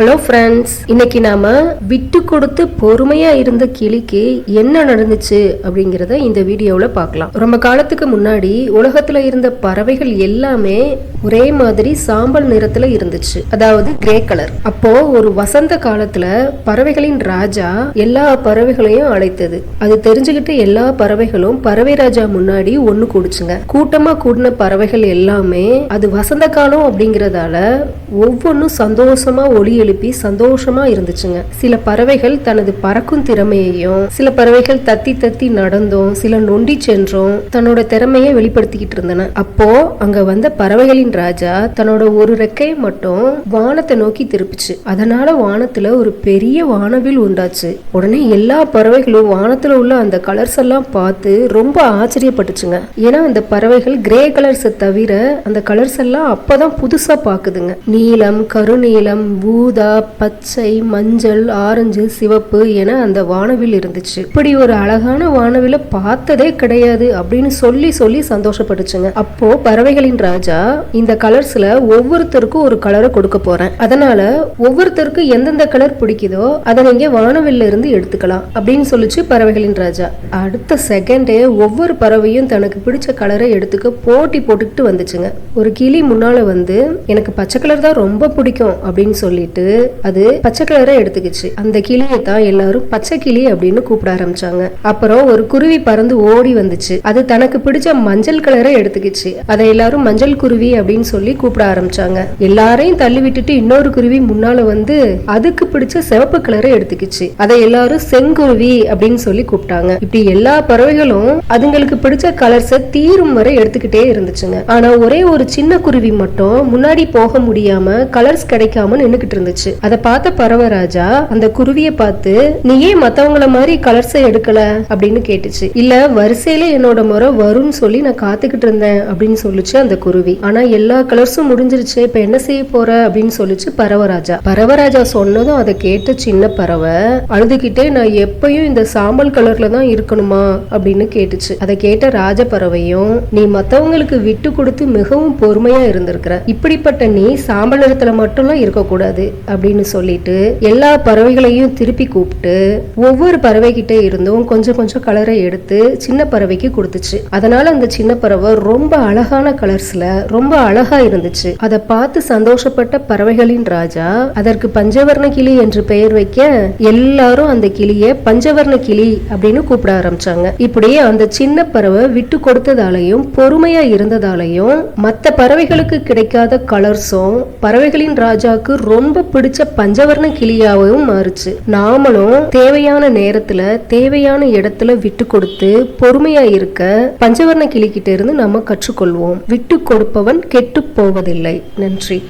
Hello friends இன்னைக்கு நாம விட்டு கொடுத்து பொறுமையா இருந்த கிளிக்கு என்ன நடந்துச்சு அப்படிங்கறத இந்த வீடியோவில் பார்க்கலாம். ரொம்ப காலத்துக்கு முன்னாடி உலகத்துல இருந்த பறவைகள் எல்லாமே ஒரே மாதிரி சாம்பல் நிறத்துல இருந்துச்சு. அதாவது கிரே கலர் அப்போ ஒரு வசந்த காலத்துல பறவைகளின் ராஜா எல்லா பறவைகளையும் அழைத்தது. அது தெரிஞ்சுக்கிட்டு எல்லா பறவைகளும் பறவை ராஜா முன்னாடி ஒன்று கூடுச்சுங்க. கூட்டமா கூடின பறவைகள் எல்லாமே அது வசந்த காலம் அப்படிங்கறதால ஒவ்வொன்றும் சந்தோஷமா ஒளி எழுப்பி சந்தோஷமா இருந்துச்சுங்க. சில பறவைகள் தனது பறக்கும் திறமையையும் சில பறவைகள் தத்தி தத்தி நடந்தும் சில நொண்டி சென்றும் தன்னோட திறமையை வெளிப்படுத்திக்கிட்டு இருந்தன. அப்போ அங்க வந்த பறவைகளின் ராஜா தன்னோட ஒரு ரெக்கையை மட்டும் வானத்தை நோக்கி திருப்பிச்சு. அதனால வானத்துல ஒரு பெரிய வானவில் உண்டாச்சு. உடனே எல்லா பறவைகளும் வானத்துல உள்ள அந்த கலர்ஸ் எல்லாம் பார்த்து ரொம்ப ஆச்சரியப்பட்டுச்சுங்க. ஏன்னா அந்த பறவைகள் கிரே கலர்ஸை தவிர அந்த கலர்ஸ் எல்லாம் அப்பதான் புதுசா பாக்குதுங்க நீலம் கருநீலம் ஊதா பச்சை மஞ்சள் ஆரஞ்சு சிவப்பு என அந்த வானவில் இருந்துச்சு. இப்படி ஒரு அழகான வானவில பார்த்ததே கிடையாது அப்படின்னு சொல்லி சொல்லி சந்தோஷப்பட்டுச்சுங்க. அப்போ பறவைகளின் ராஜா இந்த கலர்ஸ்ல ஒவ்வொருத்தருக்கும் ஒரு கலரை கொடுக்க போறேன். அதனால ஒவ்வொருத்தருக்கும் எந்தெந்த கலர் பிடிக்குதோ அதை நீங்க வானவில்ல இருந்து எடுத்துக்கலாம் அப்படின்னு சொல்லிச்சு பறவைகளின் ராஜா. அடுத்த செகண்டே ஒவ்வொரு பறவையும் தனக்கு பிடிச்ச கலரை எடுத்துக்க போட்டி போட்டுக்கிட்டு வந்துச்சுங்க. ஒரு கிளி முன்னால வந்து எனக்கு பச்சை கலர் தான் ரொம்ப பிடிக்கும் அப்படின்னு சொல்லிட்டு அது பச்சை கலரை எடுத்துக்கிச்சு. அந்த கிளியை தான் எல்லாரும் பச்சை கிளி அப்படின்னு கூப்பிட ஆரம்பிச்சாங்க. அப்புறம் ஒரு குருவி பறந்து ஓடி வந்துச்சு. அது தனக்கு பிடிச்ச மஞ்சள் கலரை எடுத்துக்கிச்சு. அதை எல்லாரும் மஞ்சள் குருவி அப்படின்னு சொல்லி கூப்பிட ஆரம்பிச்சாங்க. எல்லாரையும் தள்ளி விட்டுட்டு இன்னொரு குருவி முன்னால வந்து அதுக்கு பிடிச்ச சிவப்பு கலரை எடுத்துக்கிச்சு. அதை எல்லாரும் செங்குருவி அப்படின்னு சொல்லி கூப்பிட்டாங்க. இப்படி எல்லா பறவைகளும் அதுங்களுக்கு பிடிச்ச கலர்ஸை தீரும் வரை எடுத்துக்கிட்டே இருந்துச்சுங்க. ஆனா ஒரே ஒரு சின்ன குருவி மட்டும் முன்னாடி போக முடியாம கலர்ஸ் கிடைக்காம நின்னுகிட்டு இருந்துச்சு. அதை பார்த்த பறவை ராஜா அந்த குருவியை பார்த்து நீ ஏன் மத்தவங்கள மாதிரி கலர்ஸை எடுக்கல? அப்படின்னு கேட்டுச்சு. இல்ல வரிசையில என்னோட முறை வரும்னு சொல்லி நான் காத்துக்கிட்டு இருந்தேன் அப்படின்னு சொல்லுச்சு அந்த குருவி. ஆனா எல்லா கலர்ஸும் முடிஞ்சிருச்சு. இப்ப என்ன செய்ய போற? அப்படின்னு சொல்லிச்சு பறவராஜா பறவராஜா சொன்னதும் அதை கேட்ட சின்ன பறவை அழுதுகிட்டே நான் எப்பயும் இந்த சாம்பல் கலர்ல தான் இருக்கணுமா? அப்படின்னு கேட்டுச்சு. அதை கேட்ட ராஜ பறவையும் நீ மத்தவங்களுக்கு விட்டு கொடுத்து மிகவும் பொறுமையா இருந்திருக்கிற. இப்படிப்பட்ட நீ சாம்பல் நிறத்துல மட்டும்லாம் இருக்கக்கூடாது. அப்படின்னு சொல்லிட்டு எல்லா பறவைகளையும் திருப்பி கூப்பிட்டு ஒவ்வொரு பறவை கிட்ட இருந்தும் கொஞ்சம் கொஞ்சம் கலரை எடுத்து சின்ன பறவைக்கு கொடுத்துச்சு. அதனால அந்த சின்ன பறவை ரொம்ப அழகான கலர்ஸ்ல ரொம்ப அழகா இருந்துச்சு. அதை பார்த்து சந்தோஷப்பட்ட பறவைகளின் ராஜா அதற்கு பஞ்சவர்ண கிளி என்று பெயர் வைக்க எல்லாரும் அந்த கிளிய பஞ்சவர்ண கிளி அப்படின்னு கூப்பிட ஆரம்பிச்சாங்க. இப்படியே அந்த சின்ன பறவை விட்டு கொடுத்ததாலையும் பொறுமையா இருந்ததாலையும் மற்ற பறவைகளுக்கு கிடைக்காத கலர்ஸும் பறவைகளின் ராஜாக்கு ரொம்ப பிடிச்ச பஞ்சவர்ண கிளியாவும் மாறுச்சு. நாமளும் தேவையான நேரத்துல தேவையான இடத்துல விட்டு கொடுத்து பொறுமையா இருக்க பஞ்சவர்ண கிளி கிட்ட இருந்து நம்ம கற்றுக்கொள்வோம். விட்டு கொடுப்பவன் கெட்டு போவதில்லை. நன்றி.